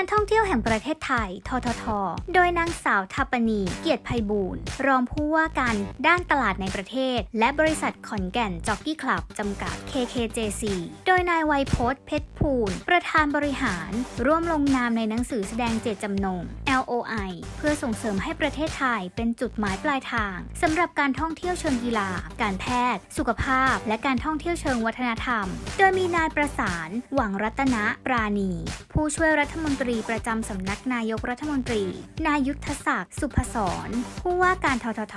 การท่องเที่ยวแห่งประเทศไทย ททท โดยนางสาวทัปปณีเกียรติไพบูลย์รองผู้ว่าการด้านตลาดในประเทศ และบริษัทขอนแก่นจ็อกกี้คลับจำกัด KKJC โดยนายไวยพจน์เพชรภูลประธานบริหาร ร่วมลงนามในหนังสือแสดงเจตจำนง LOI เพื่อส่งเสริมให้ประเทศไทยเป็นจุดหมายปลายทางสำหรับการท่องเที่ยวเชิงกีฬา การแพทย์ สุขภาพ และการท่องเที่ยวเชิงวัฒนธรรม โดยมีนายประสาน หวังรัตนะปราณี ผู้ช่วยรัฐมนตรีประจำสำนักนายกรัฐมนตรี นายุทธศักดิ์สุพศร ผู้ว่าการททท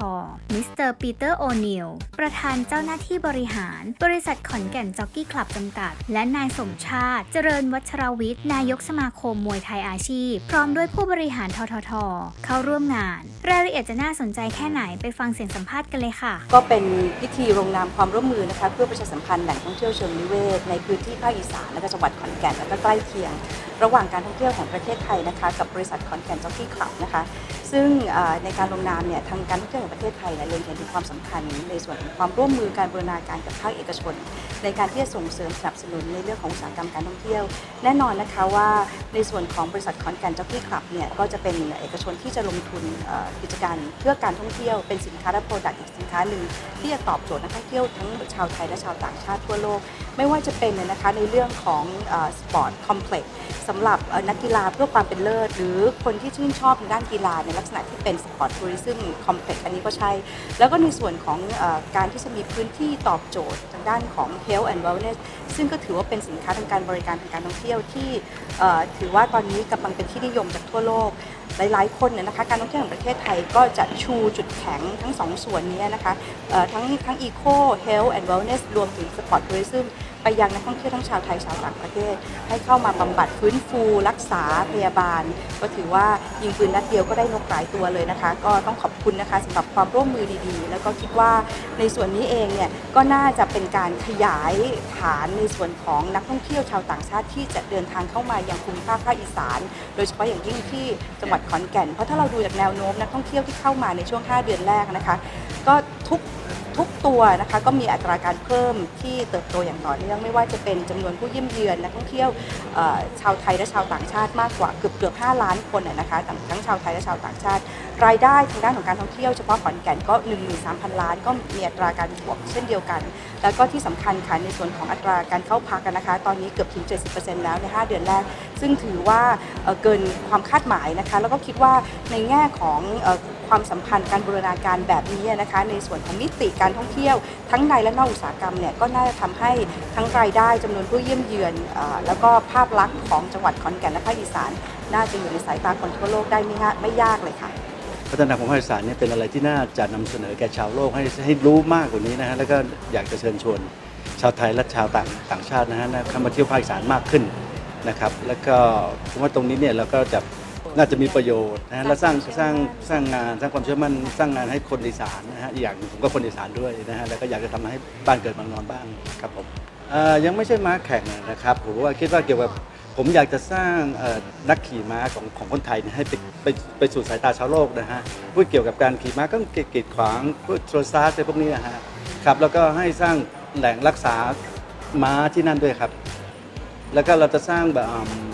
มิสเตอร์ปีเตอร์โอนิล ประธานเจ้าหน้าที่บริหาร บริษัทขอนแก่นจ็อกกี้คลับจำกัด และนายสมชาติ เจริญวัชรวิทย์ นายกสมาคมมวยไทยอาชีพ พร้อมด้วยผู้บริหารททท เข้าร่วมงาน รายละเอียดจะน่าสนใจแค่ไหนไปฟังเสียงสัมภาษณ์กันเลยค่ะ ก็เป็นพิธีลงนามความร่วมมือนะคะเพื่อประชาสัมพันธ์แหล่งท่องเที่ยวเชิงนิเวศในพื้นที่ภาคอีสานและจังหวัดขอนแก่นและใกล้เคียง ระหว่างการท่องเที่ยวห่งประเทศไทยนะคะกับบริษัทขอนแก่นจ็อกกี้คลับนะคะซึ่งในการลงนามเนี่ยทางการท่องเที่ยวแห่งประเทศไทยเนี่ยเล็งเห็นถึงความสำคัญในส่วนของความร่วมมือการบูรณาการกับภาคเอกชน ในการที่จะส่งเสริมสนับสนุนในเรื่องของอุตสาหกรรมการท่องเที่ยว แน่นอนนะคะว่าในส่วนของบริษัทขอนแก่นจ็อกกี้คลับเนี่ยก็จะเป็นเอกชนที่จะลงทุนกิจการเพื่อการท่องเที่ยวเป็นสินค้าและโปรดักต์อีกสินค้าหนึ่งที่จะตอบโจทย์นักท่องเที่ยวทั้งชาวไทยและชาวต่างชาติทั่วโลก ไม่ว่าจะเป็นนะคะในเรื่องของสปอร์ตคอมเพล็กซ์สำหรับนักกีฬาเพื่อความเป็นเลิศ หรือคนที่ชื่นชอบในด้านกีฬาในลักษณะที่เป็นสปอร์ตทัวริซึมคอมเพล็กซ์อันนี้ก็ใช่ แล้วก็ในส่วนของอการที่จะมีพื้นที่ตอบโจทย์ทางด้านของ health and wellness ซึ่งก็ถือว่าเป็นสินค้าทางการบริการทางการท่องเที่ยวที่ถือว่าตอนนี้กำลังเป็นที่นิยมจากทั่วโลก หลายๆ คนเนี่ยนะคะการท่องเที่ยวแห่งประเทศไทยก็จะชูจุดแข็งทั้งสองส่วนนี้นะคะทั้งทั้ง eco health and wellness รวมถึง sport tourism ไปยังนักท่องเที่ยวทั้งชาวไทยชาวต่างประเทศ ให้เข้ามาบำบัดฟื้นฟูรักษาพยาบาล ก็ถือว่ายิงปืนนัดเดียวก็ได้นกหลายตัวเลยนะคะ ก็ต้องขอบคุณนะคะสำหรับความร่วมมือดีๆ แล้วก็คิดว่าในส่วนนี้เองเนี่ยก็น่าจะเป็นการขยายฐานในส่วนของนักท่องเที่ยวชาวต่างชาติที่จะเดินทางเข้ามายังภูมิภาคภาคอีสาน โดยเฉพาะอย่างยิ่งที่จังหวัดขอนแก่น เพราะถ้าเราดูจากแนวโน้มนักท่องเที่ยวที่เข้ามาในช่วง 5 เดือนแรกนะคะ ก็ทุกทุกตัวนะคะก็มีอัตราการเพิ่มที่เติบโตอย่างต่อเนื่องไม่ว่าจะเป็นจำนวนผู้เยี่ยมเยือนนักท่องเที่ยวชาวไทยและชาวต่างชาติมากกว่าเกือบเกือบ5ล้านคนนะคะทั้งทั้งชาวไทยและชาวต่างชาติ รายได้ทางด้านของการท่องเที่ยวเฉพาะขอนแก่นก็13,000 ล้าน ก็มีอัตราการบวกเช่นเดียวกัน แล้วก็ที่สำคัญค่ะในส่วนของอัตราการเข้าพักนะคะ ตอนนี้เกือบถึง 70%แล้วใน 5 เดือนแรก ซึ่งถือว่าเเกินความคาดหมายนะคะ แล้วก็คิดว่าในแง่ของความสัมพันธ์การบูรณาการแบบนี้นะคะ ในส่วนของมิติการท่องเที่ยว ทั้งในและนอกอุตสาหกรรมเนี่ยก็น่าจะทำให้ทั้งรายได้จำนวนผู้เยี่ยมเยือนเออแล้วก็ภาพลักษณ์ของจังหวัดขอนแก่นและภาคอีสาน น่าจะอยู่ในสายตาคนทั่วโลกได้ไม่ง่ายไม่ยากเลยค่ะ พัฒนาของภาคอีสานเนี่ยเป็นอะไรที่น่าจะนำเสนอแก่ชาวโลกให้ให้รู้มากกว่านี้นะฮะแล้วก็อยากจะเชิญชวนชาวไทยและชาวต่างต่างชาตินะฮะเข้ามาเที่ยวภาคอีสานมากขึ้นนะครับ แล้วก็ผมว่าตรงนี้เนี่ยเราก็จะ น่าจะมีประโยชน์นะฮะและสร้างสร้างสร้างงานสร้างความเชื่อมั่นสร้างงานให้คนอีสานนะฮะอีกอย่างหนึ่งผมก็คนอีสานด้วยนะฮะแล้วก็อยากจะทำให้บ้านเกิดเมืองนอนบ้างครับผมเอ่อยังไม่ใช่ม้าแข่งนะครับผมว่าคิดว่าเกี่ยวกับผมอยากจะสร้างเอ่อนักขี่ม้าของของคนไทยเนี่ยให้ไปไปไปสู่สายตาชาวโลกนะฮะพูดเกี่ยวกับการขี่ม้าก็กีดกีดขวางพวกโทรซาสอะไรพวกนี้นะฮะครับแล้วก็ให้สร้างแหล่งรักษาม้าที่นั่นด้วยครับ แล้วก็เราจะสร้างแบบอืมอ่า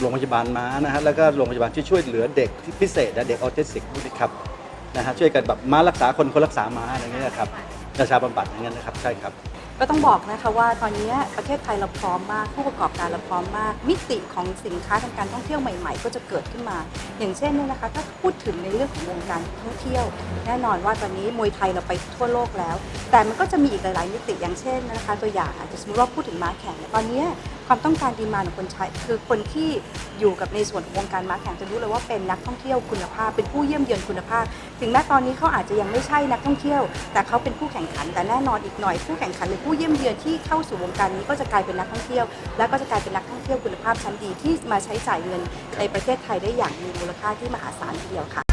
โรงพยาบาลม้านะฮะแล้วก็โรงพยาบาลที่ช่วยเหลือเด็กที่พิเศษนะเด็กออทิสติกพวกนี้ครับนะฮะช่วยกันแบบม้ารักษาคนคนรักษาม้าอะไรเงี้ยนะครับประชาบำบัดอย่างเงี้ยนะครับใช่ครับก็ต้องบอกนะคะว่าตอนนี้ประเทศไทยเราพร้อมมาก ผู้ประกอบการเราพร้อมมาก มิติของสินค้าทางการท่องเที่ยวใหม่ๆ ก็จะเกิดขึ้นมา อย่างเช่นเนี่ยนะคะถ้าพูดถึงในเรื่องของวงการท่องเที่ยว แน่นอนว่าตอนนี้มวยไทยเราไปทั่วโลกแล้ว แต่มันก็จะมีอีกหลายๆมิติอย่างเช่นนะคะตัวอย่างอาจจะสมมติว่าพูดถึงม้าแข่งเนี่ยตอนนี้ ความต้องการดีมาของคนใช้ คือคนที่อยู่กับในส่วนของวงการม้าแข่งจะรู้เลยว่าเป็นนักท่องเที่ยวคุณภาพ เป็นผู้เยี่ยมเยือนคุณภาพ ถึงแม้ตอนนี้เขาอาจจะยังไม่ใช่นักท่องเที่ยว แต่เขาเป็นผู้แข่งขัน แต่แน่นอนอีกหน่อยผู้แข่งขันหรือผู้เยี่ยมเยือนที่เข้าสู่วงการนี้ก็จะกลายเป็นนักท่องเที่ยว และก็จะกลายเป็นนักท่องเที่ยวคุณภาพชั้นดีที่มาใช้จ่ายเงินในประเทศไทยได้อย่างมีมูลค่าที่มหาศาลทีเดียวค่ะ